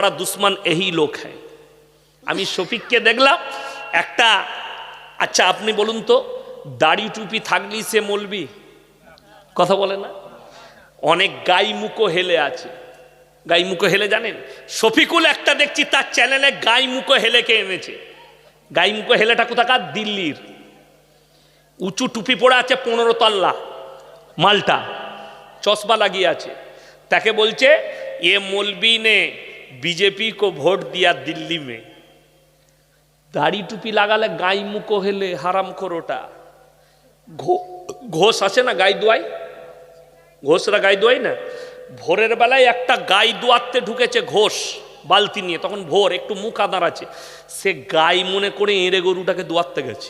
बड़ा दुश्मन यही लोग है আমি শফিককে দেখলাম একটা আচ্ছা আপনি বলুন তো দাড়ি টুপি থাকলেই সে মলবি কথা বলে না অনেক গাই মুখো হেলে আছে গাই মুখো হেলে জানেন শফিকুল একটা দেখছি তার চ্যানেলে গাই মুখো হেলেকে এনেছে গাই মুখো হেলেটা কোথাকার দিল্লির উঁচু টুপি পরে আছে পনেরো তল্লা মালটা চশমা লাগিয়ে আছে তাকে বলছে এ মৌলবी ने बीजेपी को वोट दिया दिल्ली में দাড়ি টুপি লাগালে গাই মুখো হেলে হারাম খোরোটা ঘো- ঘোষ আছে না গাই দোয়াই ঘোষরা গাই দোয়াই না ভোরের বেলায় একটা গাই দোয়াতে ঢুকেছে ঘোষ বালতি নিয়ে তখন ভোর একটু মুখ আদার আছে সে গাই মনে করে এঁড়ে গরুটাকে দোয়াতে গেছে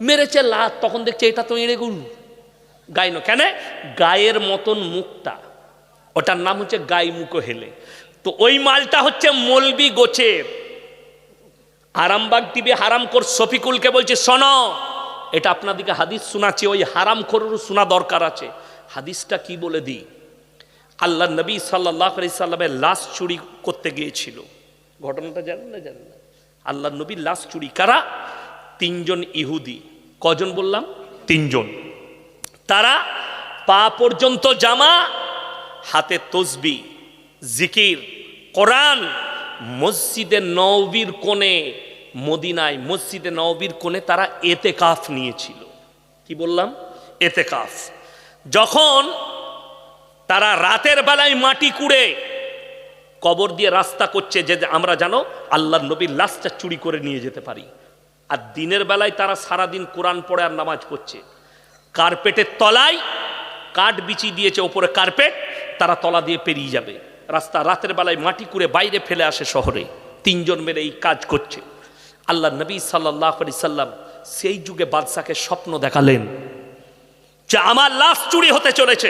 মেরেছে লাত তখন দেখছে এটা তো এঁড়ে গরু গাই ন কেন গায়ের মতন মুখটা ওটার নাম হচ্ছে গাই মুখো হেলে তো ওই মালটা হচ্ছে মলবি গোছের আরামবাগ টিভি হারামখোর শফিকুলকে বলছে, শোনো, এটা আপনাদেরকে হাদিস শোনাচ্ছে, ওই হারাম হারামখোরেরও শোনা দরকার আছে। হাদিসটা কি বলে দিই? আল্লাহ নবী সাল্লাহ সাল্লামের লাশ চুরি করতে গিয়েছিল। ঘটনাটা জানেন না জানেন না? আল্লাহ নবীর লাশ চুরি, কারা? তিনজন ইহুদি। কজন বললাম? তিনজন। তারা পা পর্যন্ত জামা, হাতে তসবি। জিকির, কোরআন মসজিদে নবীর কোণে, মদিনায় মসজিদে নবীর কোণে তারা এতে কাফ নিয়েছিল। কি বললাম? এতে কাফ যখন তারা রাতের বেলায় মাটি কুড়ে কবর দিয়ে রাস্তা করছে যে আমরা জানো আল্লাহ নবীর লাশটা চুরি করে নিয়ে যেতে পারি। আর দিনের বেলায় তারা সারাদিন কোরআন পড়ে আর নামাজ পড়ছে। কার্পেটের তলায় কাঠ বিচি দিয়েছে, ওপরে কার্পেট, তারা তলা দিয়ে পেরিয়ে যাবে। রাস্তা রাতের বেলায় মাটি কুড়ে বাইরে ফেলে আসে শহরে। তিনজন মেরে এই কাজ করছে। আল্লাহ নবী সাল্লাহ আলি সাল্লাম সেই যুগে বাদশাকে স্বপ্ন দেখালেন যে আমার লাশ চুরি হতে চলেছে।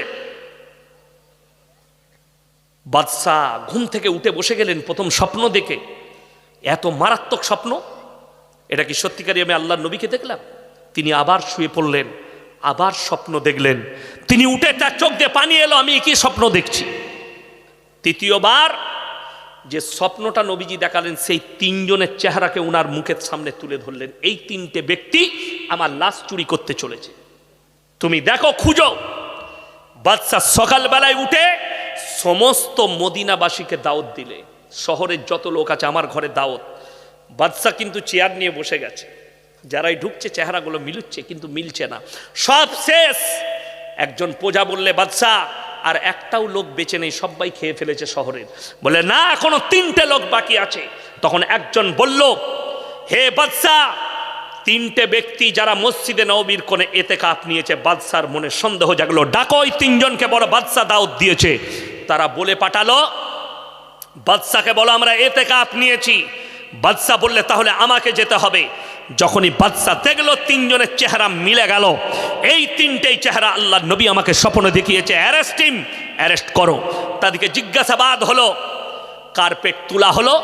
বাদশাহ ঘুম থেকে উঠে বসে গেলেন প্রথম স্বপ্ন দেখে। এত মারাত্মক স্বপ্ন? এটা কি সত্যিকারই আমি আল্লাহ নবীকে দেখলাম? তিনি আবার শুয়ে পড়লেন, আবার স্বপ্ন দেখলেন। তিনি উঠে তার চোখ দিয়ে পানি এলো, আমি কি স্বপ্ন দেখছি? তৃতীয়বার যে স্বপ্নটা নবীজি দেখালেন, সেই তিনজনের চেহারাকে উনার মুখের সামনে তুলে ধরলেন। এই তিনটে ব্যক্তি আমার লাশ চুরি করতে চলেছে। তুমি দেখো, খুঁজো। বাদশাহ সকালবেলায় উঠে সমস্ত মদিনাবাসীকে দাওয়াত দিলে। শহরের যত লোক আছে, আমার ঘরে দাওয়াত। বাদশাহ কিন্তু চেয়ার নিয়ে বসে গেছে। যারাই ঢুকছে, চেহারাগুলো মিলুচ্ছে, কিন্তু মিলছে না। সব শেষ। একজন প্রজা বললে, বাদশাহ আর একটাও লোক বেঁচে নেই, সবাই খেয়ে ফেলেছে শহরের। বলে, না, এখনও তিনটে লোক বাকি আছে। তখন একজন বলল, হে বাদশাহ তিনটে ব্যক্তি যারা মসজিদে নবীর কোণে এতে কাপ নিয়েছে, বাদশার মনে সন্দেহ জাগলো। ডাকো, ওই তিনজনকে বড় বাদশাহ দাওয়াত দিয়েছে। তারা বলে পাঠালো, বাদশাকে বলো, আমরা এতে কাপ নিয়েছি। বাদশাহ বললে, তাহলে আমাকে যেতে হবে। যখনই বাদশাহ দেখল, তিনজনের চেহারা মিলে গেল। এই তিনটেই চেহারা আল্লাহ নবী আমাকে স্বপ্নে দেখিয়েছে। অ্যারেস্ট টিম অ্যারেস্ট করো। তাদেরকে জিজ্ঞাসাবাদ হলো, কার্পেট তোলা হলো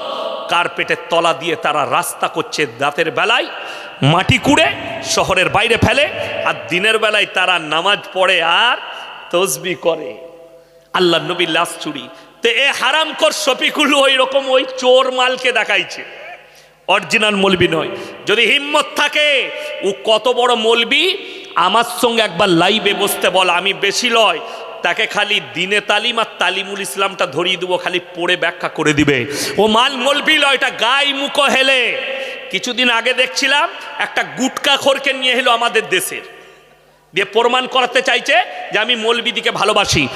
কার্পেটের তলা দিয়ে তারা রাস্তা করছে দাঁতের বেলায়, মাটি কুড়ে শহরের বাইরে ফেলে, আর দিনের বেলায় তারা নামাজ পড়ে আর তসবি করে। আল্লাহ নবী লাশ চুরি। তো এ হারাম কর শফিকুল ওই রকম ওই চোর মালকে দেখাইছে। অরিজিনাল মলবি নয়। যদি হিম্মত থাকে, ও কত বড় মলবি, আমার সঙ্গে একবার লাইভে বসতে বল, আমি বেশি লয়। তাকে খালি দিনে তালিম আর তালিমুল ইসলামটা ধরিয়ে দেবো, খালি পড়ে ব্যাখ্যা করে দিবে। ও মাল মলবি লয়, এটা গাই মুখো হেলে। কিছুদিন আগে দেখছিলাম, একটা গুটকা খোরকে নিয়ে এলো আমাদের দেশের। দিয়ে প্রমাণ করাতে চাইছে যে আমি মৌলবিদিকে ভালোবাসি।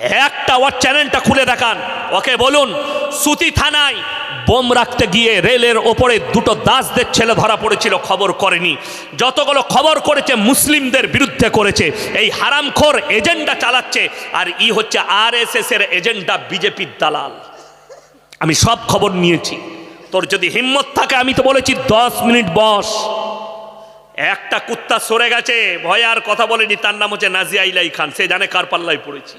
একটা ওর চ্যানেলটা খুলে দেখান। ওকে বলুন, সুতি থানায় বোম রাখতে গিয়ে রেলের ওপরে দুটো দাসদের ছেলে ধরা পড়েছিল, খবর করেনি। যতগুলো খবর করেছে, মুসলিমদের বিরুদ্ধে করেছে। এই হারামখোর এজেন্ডা চালাচ্ছে, আর ই হচ্ছে আর এর এজেন্ডা, বিজেপির দালাল। আমি সব খবর নিয়েছি। তোর যদি হিম্মত থাকে, আমি তো বলেছি দশ মিনিট বস। একটা কুত্তা সরে গেছে, ভয় আর কথা বলেনি, তার নাম হচ্ছে নাজিয়া ইলাই খান। সে জানে কার পাল্লায় পড়েছি।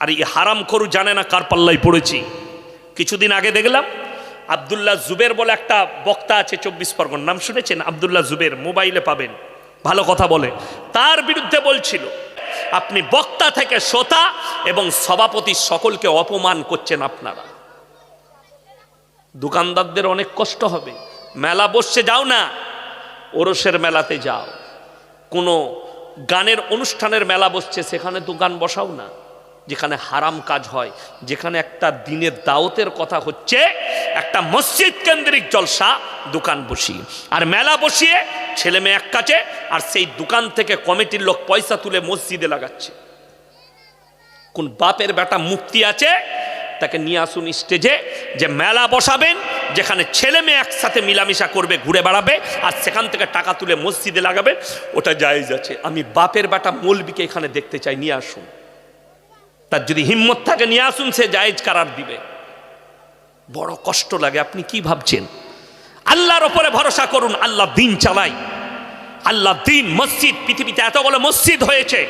আর এই হারাম করু জানে না কার পাল্লায় পড়েছি। কিছুদিন আগে দেখলাম আবদুল্লাহ জুবের বলে একটা বক্তা আছে চব্বিশ পরগন। নাম শুনেছেন? আবদুল্লাহ জুবের, মোবাইলে পাবেন। ভালো কথা বলে। তার বিরুদ্ধে বলছিল, আপনি বক্তা থেকে শ্রোতা এবং সভাপতি সকলকে অপমান করছেন আপনারা। দোকানদারদের অনেক কষ্ট হবে। মেলা বসছে, যাও না। ওরসের মেলাতে যাও। কোনো গানের অনুষ্ঠানের মেলা বসছে, সেখানে দোকান বসাও না। যেখানে হারাম কাজ হয়, যেখানে একটা দিনের দাওতের কথা হচ্ছে, একটা মসজিদ কেন্দ্রিক জলসা, দোকান বসিয়ে। আর মেলা বসিয়ে ছেলে মেয়ে এক কাছে, আর সেই দোকান থেকে কমিটির লোক পয়সা তুলে মসজিদে লাগাচ্ছে। কোন বাপের বেটা মুক্তি আছে, তাকে নিয়ে আসুন স্টেজে, যে মেলা বসাবেন, যেখানে ছেলে মেয়ে একসাথে মিলামিশা করবে, ঘুরে বেড়াবে, আর সেখান থেকে টাকা তুলে মসজিদে লাগাবে, ওটা জায়েজ আছে। আমি বাপের বেটা মৌলবিকে এখানে দেখতে চাই, নিয়ে আসুন। তার যদি হিম্মত থাকে, নিয়ে আসুন, সে জায়েজ কারার দিবে। বড় কষ্ট লাগে, আপনি কি ভাবছেন? আল্লাহর ওপরে ভরসা করুন, আল্লাহ দিন চালাই আল্লাহ দিন, মসজিদ, পৃথিবীতে এতগুলো মসজিদ হয়েছে।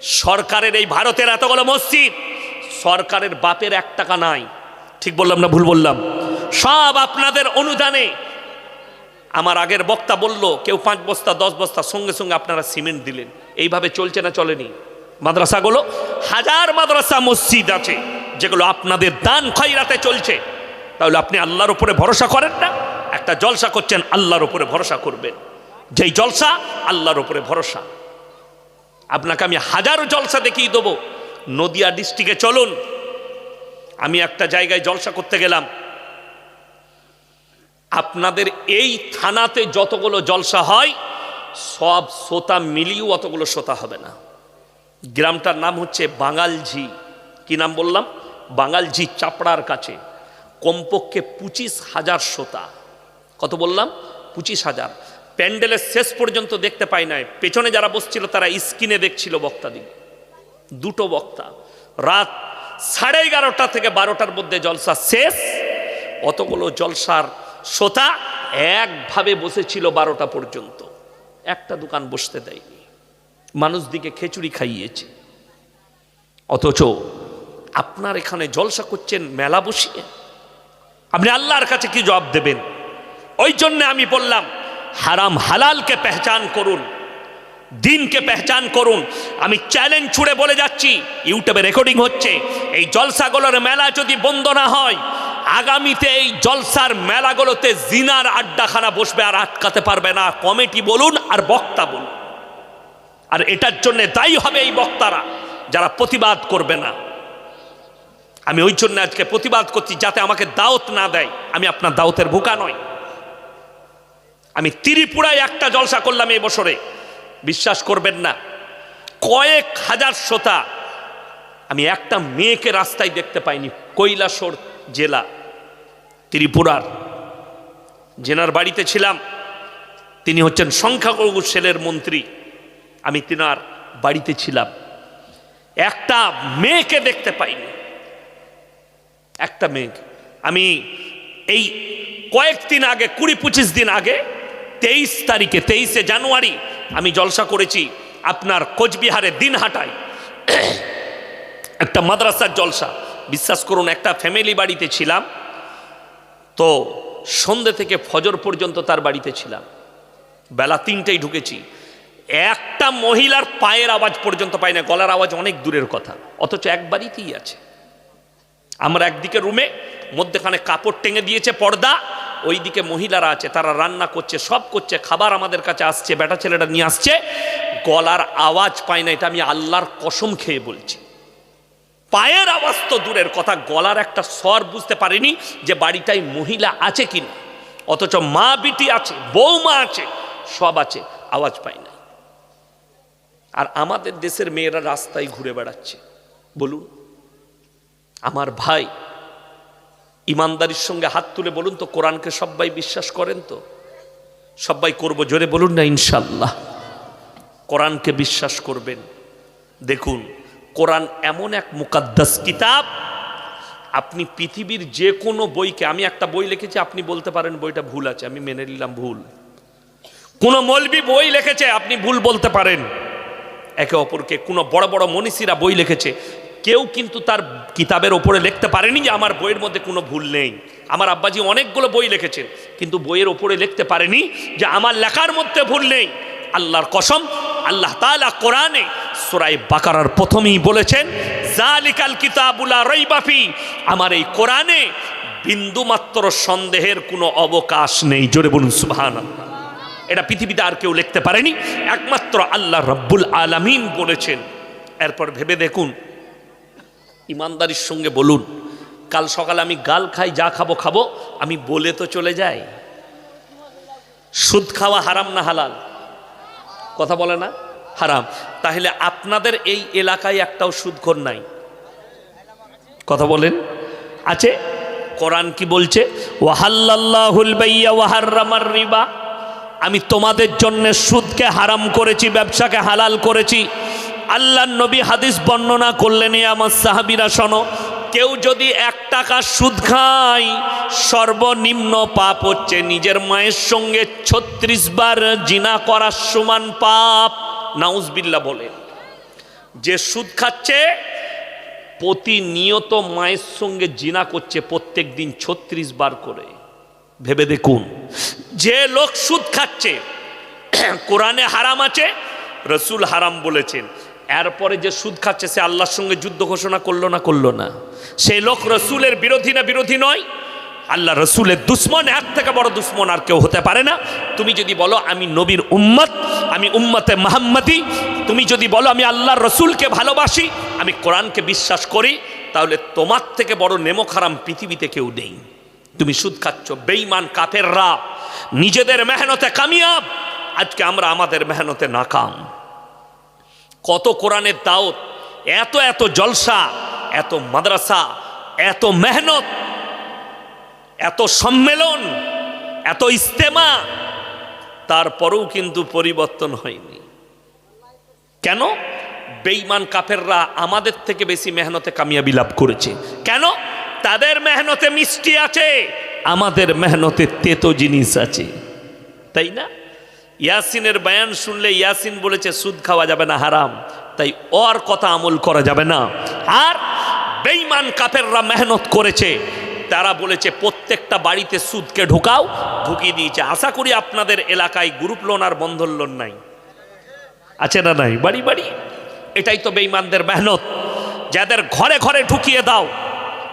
সরকারের এই ভারতের এতগুলো মসজিদ, সরকারের বাপের এক টাকা নাই। ঠিক বললাম না ভুল বললাম? সব আপনাদের অনুদানে। আমার আগের বক্তা বলল, কেউ পাঁচ বস্তা, দশ বস্তা, সঙ্গে সঙ্গে আপনারা সিমেন্ট দিলেন। এইভাবে চলছে না, চলেনি? মাদ্রাসাগুলো, হাজার মাদ্রাসা মসজিদ আছে, যেগুলো আপনাদের দান খয়রাতে চলছে। তাহলে আপনি আল্লাহর উপরে ভরসা করেন না? একটা জলসা করছেন, আল্লাহর উপরে ভরসা করবেন। যেই জলসা, আল্লাহর উপরে ভরসা। আপনাকে আমি হাজারো জলসা দেখিয়ে দেবো। নদিয়া ডিস্ট্রিক্টে চলুন। আমি একটা জায়গায় জলসা করতে গেলাম। আপনাদের এই থানাতে যতগুলো জলসা হয়, সব শ্রোতা মিলিয়েও অতগুলো শ্রোতা হবে না। গ্রামটার নাম হচ্ছে বাঙালঝি। কি নাম বললাম? বাঙালঝি চাপড়ার কাছে। কমপক্ষে পঁচিশ হাজার শ্রোতা। কত বললাম? পঁচিশ হাজার। প্যান্ডেলের শেষ পর্যন্ত দেখতে পাই নাই। পেছনে যারা বসছিল, তারা স্ক্রিনে দেখছিল বক্তাদি। দুটো বক্তা। রাত সাড়ে এগারোটা থেকে বারোটার মধ্যে জলসা শেষ। অতগুলো জলসার শ্রোতা একভাবে বসেছিল বারোটা পর্যন্ত। একটা দোকান বসতে দেয়নি। মানুষ দিকে খেচুড়ি খাইয়েছে। অথচ আপনার এখানে জলসা করছেন, মেলা বসিয়ে। আপনি আল্লাহর কাছে কি জবাব দেবেন? ওই জন্য আমি বললাম, হারাম হালালকে পেহচান করুন, দিনকে পেহচান করুন। আমি চ্যালেঞ্জ ছুড়ে বলে যাচ্ছি, ইউটিউবে রেকর্ডিং হচ্ছে, এই জলসাগুলোর মেলা যদি বন্ধ না হয়, আগামীতে এই জলসার মেলাগুলোতে জিনার আড্ডাখানা বসবে আর আটকাতে পারবে না। কমিটি বলুন আর বক্তা বলুন। আর এটার জন্য দায়ী হবে এই বক্তারা, যারা প্রতিবাদ করবে না। আমি ওই জন্য আজকে প্রতিবাদ করছি যাতে আমাকে দাওয়াত না দেয়। আমি আপনার দাওয়াতের ভুকা নয় আমি ত্রিপুরায় একটা জলসা করলাম এই বছরে। বিশ্বাস করবেন না, কয়েক হাজার শ্রোতা আমি একটা মেয়েকে রাস্তায় দেখতে পাইনি, কৈলাসর জেলা, ত্রিপুরার। জেনার বাড়িতে ছিলাম, তিনি হচ্ছেন সংখ্যালঘু সেলের মন্ত্রী। আমি তিনার বাড়িতে ছিলাম। একটা মেয়েকে দেখতে পাইনি। একটা মেয়েকে। আমি এই কয়েকদিন আগে কুড়ি পঁচিশ দিন আগে, তেইশ তারিখে, তেইশে জানুয়ারি, আমি জলসা করেছি আপনার কোচবিহারে দিন দিনহাটায়। একটা মাদ্রাসার জলসা। বিশ্বাস করুন, একটা ফ্যামিলি বাড়িতে ছিলাম। তো সন্ধে থেকে ফজর পর্যন্ত তার বাড়িতে ছিলাম। বেলা তিনটেই ঢুকেছি। একটা মহিলার পায়ের আওয়াজ পর্যন্ত পাই না, গলার আওয়াজ অনেক দূরের কথা, অথচ এক বাড়িতেই আছে। আমরা একদিকে রুমে, মধ্যেখানে কাপড় টেঙে দিয়েছে পর্দা, ওইদিকে মহিলারা আছে, তারা রান্না করছে, সব করছে, খাবার আমাদের কাছে আসছে, বেটা ছেলেটা নিয়ে আসছে। গলার আওয়াজ পায় না, এটা আমি আল্লাহর কসম খেয়ে বলছি। পায়ের আওয়াজ তো দূরের কথা, গলার একটা স্বর বুঝতে পারিনি যে বাড়িটায় মহিলা আছে কিনা। অথচ মা বিটি আছে, বৌমা আছে, সব আছে, আওয়াজ পায় না। আর আমাদের দেশের মেয়েরা রাস্তায় ঘুরে বেড়াচ্ছে। বলুন, আমার ভাই ইমানদারির সঙ্গে হাত তুলে বলুন তো, কোরআনকে সবাই বিশ্বাস করেন তো? সবাই করব, জোরে বলুন না ইনশাল্লাহ কোরআনকে বিশ্বাস করবেন। দেখুন, কোরআন এমন এক মুকাদ্দাস কিতাব, আপনি পৃথিবীর যে কোনো বইকে, আমি একটা বই লিখেছি, আপনি বলতে পারেন বইটা ভুল আছে, আমি মেনে নিলাম ভুল। কোন মলবি বই লিখেছে, আপনি ভুল বলতে পারেন। একে অপরকে কোনো বড় বড় মনীষীরা বই লিখেছে, কেউ কিন্তু তার কিতাবের ওপরে লিখতে পারেনি যে আমার বইয়ের মধ্যে কোনো ভুল নেই। আমার আব্বাজি অনেকগুলো বই লিখেছেন, কিন্তু বইয়ের ওপরে লিখতে পারেনি যে আমার লেখার মধ্যে ভুল নেই। আল্লাহর কসম, আল্লাহ তাআলা কোরআনে সুরাই বাকারার প্রথমেই বলেছেন জালিকাল কিতাবুলা রইবাফি আমার এই কোরআনে বিন্দুমাত্র সন্দেহের কোনো অবকাশ নেই। জোরে বলুন সুবহান এটা পৃথিবীতে আর কেউ লিখতে পারেনি। একমাত্র আল্লাহ রব্বুল আলামিন বলেছেন। এরপর ভেবে দেখুন, ইমানদারির সঙ্গে বলুন, কাল সকালে আমি গাল খাই, যা খাব খাব, আমি বলে তো চলে যাই। সুদ খাওয়া হারাম না হালাল? কথা বলে না? হারাম। তাহলে আপনাদের এই এলাকায় একটাও সুদখোর নাই। কথা বলেন। আছে? কোরআন কি বলছে? ওয়াহাল্লাহুল বাইয়া ওয়াহাররামার রিবা। আমি তোমাদের জন্য সুদকে হারাম করেছি, ব্যবসাকে হালাল করেছি। আল্লাহ নবী হাদিস বর্ণনা করলেন আমার সাহাবিরা, শোনো, কেউ যদি এক টাকা সুদ খায়, সর্বনিম্ন পাপ হচ্ছে। নিজের মায়ের সঙ্গে ছত্রিশ বার জিনা করার সমান পাপ। নাউজবিল্লা বলে, যে সুদ খাচ্ছে, প্রতিনিয়ত মায়ের সঙ্গে জিনা করছে প্রত্যেক দিন ছত্রিশ বার করে। ভেবে দেখুন যে লোক সুদ খাচ্ছে, কোরআনে হারাম আছে, রসুল হারাম বলেছেন। এরপরে যে সুদ খাচ্ছে, সে আল্লাহর সঙ্গে যুদ্ধ ঘোষণা করল না করল না? সেই লোক রসুলের বিরোধী না বিরোধী নয়। আল্লাহ রসুলের দুশ্মন এক থেকে বড় দুশ্মন আর কেউ হতে পারে না। তুমি যদি বলো, আমি নবীর উম্মত, আমি উম্মতে মাহম্মদি তুমি যদি বলো, আমি আল্লাহর রসুলকে ভালোবাসি আমি কোরআনকে বিশ্বাস করি, তাহলে তোমার থেকে বড় নেমক হারাম পৃথিবীতে কেউ নেই। তুমি সুদ খাচ্ছ বেইমান কাফেররা, নিজেদের মেহনতে কামিয়াব। আজকে আমরা আমাদের মেহনতে নাকাম। কত কোরআনের দাওত, এত এত জলসা, এত মাদ্রাসা, এত মেহনত, এত সম্মেলন, এত ইস্তেমা, তারপরেও কিন্তু পরিবর্তন হয়নি। কেন? বেইমান কাফেররা আমাদের থেকে বেশি মেহনতে কামিয়াবি লাভ করেছে। কেন? তাদের মেহনতে মিষ্টি আছে, আমাদের মেহনতে তেতো জিনিস আছে। তাই না? ইয়াসিনের বয়ান শুনলে ইয়াসিন বলেছে, সুদ খাওয়া যাবে না, হারাম। তাই ওর কথা আমল করা যাবে না। আর বেইমান কাফেররা মেহনত করেছে, তারা বলেছে, প্রত্যেকটা বাড়িতে সুদকে ঢুকাও। ঢুকিয়ে দিয়েছে। আশা করি আপনাদের এলাকায় গ্রুপ লোন আর বন্ধন লোন নাই। আছে না নাই? বাড়ি বাড়ি। এটাই তো বেইমানদের মেহনত। যাদের ঘরে ঘরে ঢুকিয়ে দাও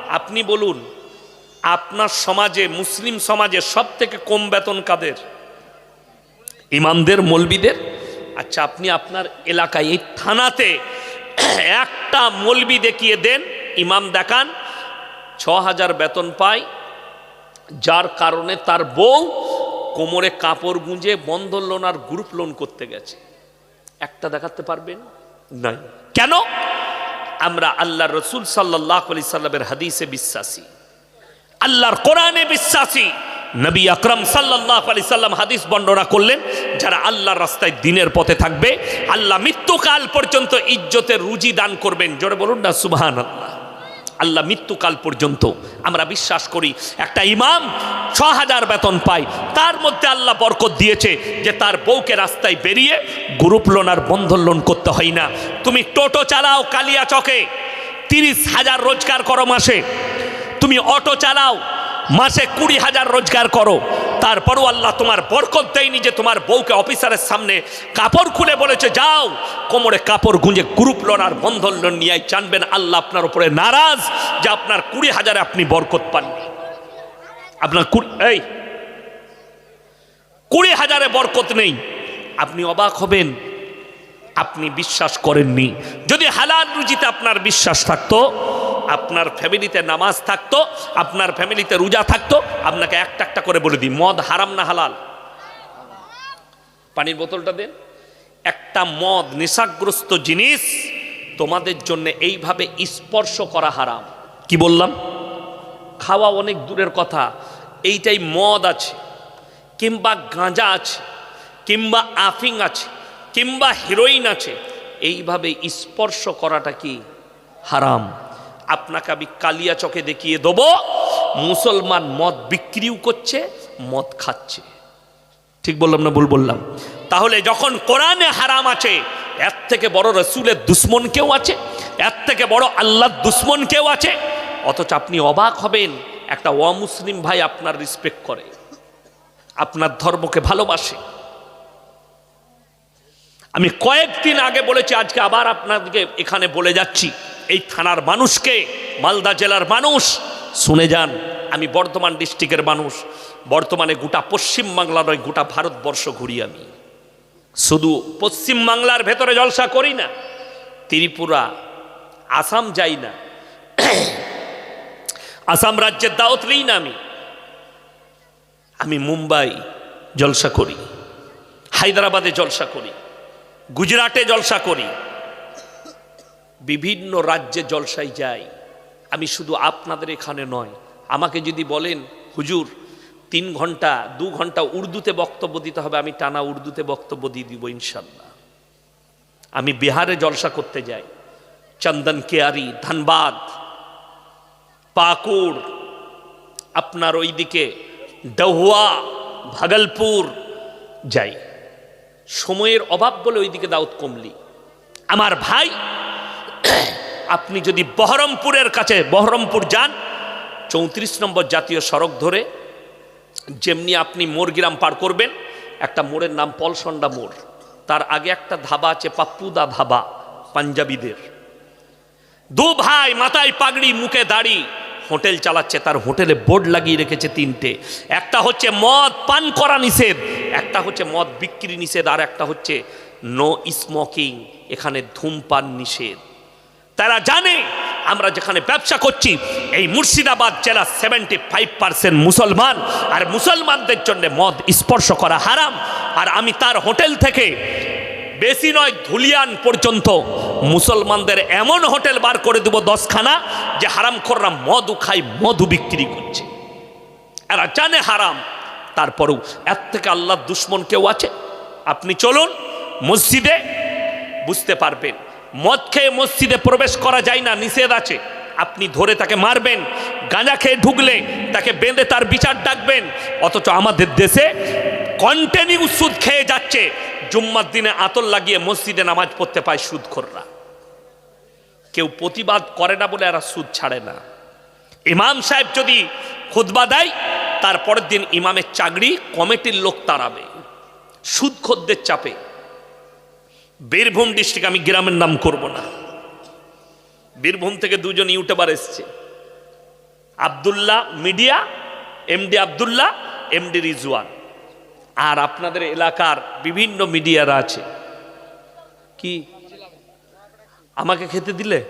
আপনি বলুন আপনার সমাজে মুসলিম সমাজে সব থেকে কম বেতন কাদের? ইমামদের মলবিদের? আচ্ছা আপনি আপনার এলাকায় এই থানাতে একটা মলবি দেখিয়ে দেন ইমাম দেখান ছ হাজার বেতন পায় যার কারণে তার বউ কোমরে কাপড় গুঁজে বন্ধন লোন আর গ্রুপ লোন করতে গেছে। একটা দেখাতে পারবেন? নাই। কেন? আমরা আল্লাহ রসুল সাল্লাহ আলি সাল্লামের হাদিসে বিশ্বাসী। আল্লাহর কোরআনে বিশ্বাসী। নবী আকরম সাল্লাহ আলি সাল্লাম হাদিস বর্ণনা করলেন, যারা আল্লাহর রাস্তায় দিনের পথে থাকবে, আল্লাহ মৃত্যুকাল পর্যন্ত ইজ্জতের রুজি দান করবেন। জোরে বলুন না সুবাহান আল্লাহ আল্লাহ মৃত্যুকাল পর্যন্ত। আমরা বিশ্বাস করি, একটা ইমাম ছ হাজার বেতন পায়। তার মধ্যে আল্লাহ বরকত দিয়েছে যে তার বউকে রাস্তায় বেরিয়ে গ্রুপ লোন আর বন্ধন লোন করতে হয় না। তুমি টোটো চালাও কালিয়া চকে, তিরিশ হাজার রোজগার করো মাসে। তুমি অটো চালাও, মাসে কুড়ি হাজার রোজগার করো। তারপরও আল্লাহ তোমার বরকত দেয়নি যে তোমার বউকে অফিসারের সামনে কাপড় খুলে বলেছে, যাও। কোমরে কাপড় গুঁজে গ্রুপ লোন আর বন্ধন লোন নিয়ে জানবেন আল্লাহ আপনার উপরে নারাজ যে আপনার কুড়ি হাজারে আপনি বরকত পাননি। আপনার এই, কুড়ি হাজারে বরকত নেই। আপনি অবাক হবেন, আপনি বিশ্বাস করেননি। যদি হালাল রুজিতে আপনার বিশ্বাস থাকতো আপনার ফ্যামিলিতে নামাজ থাকতো, আপনার ফ্যামিলিতে রোজা থাকতো, আপনাকে একটা একটা করে বলে দিই, মদ হারাম না হালাল? পানির বোতলটা দেন। একটা মদ নেশাগ্রস্ত জিনিস তোমাদের জন্য এইভাবে স্পর্শ করা হারাম। কি বললাম? খাওয়া অনেক দূরের কথা, এইটাই মদ আছে, কিংবা গাঁজা আছে, কিংবা আফিং আছে, কিংবা হিরোইন আছে, এইভাবে স্পর্শ করাটা কি হারাম? আপনাকে আমি কালিয়া চকে দেখিয়ে দেবো। মুসলমান মদ বিক্রিও করছে, মদ খাচ্ছে। ঠিক বললাম না ভুল বললাম? তাহলে যখন কোরআনে হারাম আছে, এর থেকে বড় রসুলের দুশ্মন কেউ আছে? এর থেকে বড় আল্লাহর দুশ্মন কেউ আছে? অথচ আপনি অবাক হবেন, একটা অমুসলিম ভাই আপনার রিসপেক্ট করে, আপনার ধর্মকে ভালোবাসে। আমি কয়েকদিন আগে বলেছি, আজকে আবার আপনাদেরকে এখানে বলে যাচ্ছি। এই থানার মানুষকে, মালদা জেলার মানুষ, শুনে যান, আমি বর্ধমান ডিস্ট্রিক্টের মানুষ। বর্তমানে গোটা পশ্চিম বাংলা নয়, গোটা ভারতবর্ষ ঘুরি আমি। শুধু পশ্চিম বাংলার ভেতরে জলসা করি না, ত্রিপুরা, আসাম যাই না। আসাম রাজ্যের দাওয়াত নেই না আমি। আমি মুম্বাই জলসা করি, হায়দ্রাবাদে জলসা করি, গুজরাটে জলসা করি। বিভিন্ন রাজ্যে জলসায় যাই, আমি শুধু আপনাদের এখানে নয়, আমাকে যদি বলেন, হুজুর, তিন ঘণ্টা, দু ঘণ্টা উর্দুতে বক্তব্য দিতে হবে, আমি টানা উর্দুতে বক্তব্য দিয়ে দিব ইনশাল্লাহ আমি বিহারে জলসা করতে যাই, চন্দন কেয়ারি, ধানবাদ, পাকুড়, আপনার ওইদিকে ডহুয়া, ভাগলপুর যাই। সময়ের অভাব বলে ওইদিকে দাউদ কমলি। আমার ভাই আপনি যদি বহরমপুরের কাছে, বহরমপুর যান, চৌত্রিশ নম্বর জাতীয় সড়ক ধরে, যেমনি আপনি মোরগ্রাম পার করবেন, একটা মোড়ের নাম পলসন্ডা মোড়। তার আগে একটা ধাবা আছে পাপ্পুদা ধাবা পাঞ্জাবিদের। দু ভাই মাথায় পাগড়ি, মুখে দাড়ি, হোটেল চালাচ্ছে, তার হোটেলে বোর্ড লাগিয়ে রেখেছে তিনটে। একটা হচ্ছে মদ পান করা নিষেধ, একটা হচ্ছে মদ বিক্রি নিষেধ, আর একটা হচ্ছে নো স্মোকিং এখানে ধূমপান নিষেধ। তারা জানে, আমরা যেখানে ব্যবসা করছি, এই মুর্শিদাবাদ জেলা সেভেন্টি ফাইভ পার্সেন্ট মুসলমান, আর মুসলমানদের জন্য মদ স্পর্শ করা হারাম। আর আমি তার হোটেল থেকে বেশি নয়, ধুলিয়ান পর্যন্ত মুসলমানদের এমন হোটেল বার করে দেবো দশখানা, যে হারাম খররা মধু খাই মধু বিক্রি করছে। এরা জানে হারাম। তারপরেও এর থেকে আল্লাহ দুশ্মন কেউ আছে? আপনি চলুন, মসজিদে বুঝতে পারবেন। মদ খেয়ে মসজিদে প্রবেশ করা যায় না, নিষেধ আছে। আপনি ধরে তাকে মারবেন, গাঁজা খেয়ে ঢুকলে তাকে বেঁধে তার বিচার ডাকবেন। অথচ আমাদের দেশে কন্টিনিউ সুদ খেয়ে যাচ্ছে। জুম্মার দিনে আতর লাগিয়ে মসজিদে নামাজ পড়তে পায় সুদখোররা। কেউ প্রতিবাদ করে না বলে এরা সুদ ছাড়ে না। ইমাম সাহেব যদি খুতবা দেয় তারপরের দিন ইমামের চাকরি কমিটির লোক তাড়াবে। সুদখোরদের চাপে। বীরভূম ডিস্ট্রিক্ট আমি গ্রামের নাম করব না। বীরভূম থেকে দুজন ইউটিউবার এসছে। Abdullah media MD Abdullah MD Rizwan. আর আপনাদের এলাকার বিভিন্ন মিডিয়ারা আছে। কি? আমাকে খেতে দিলে?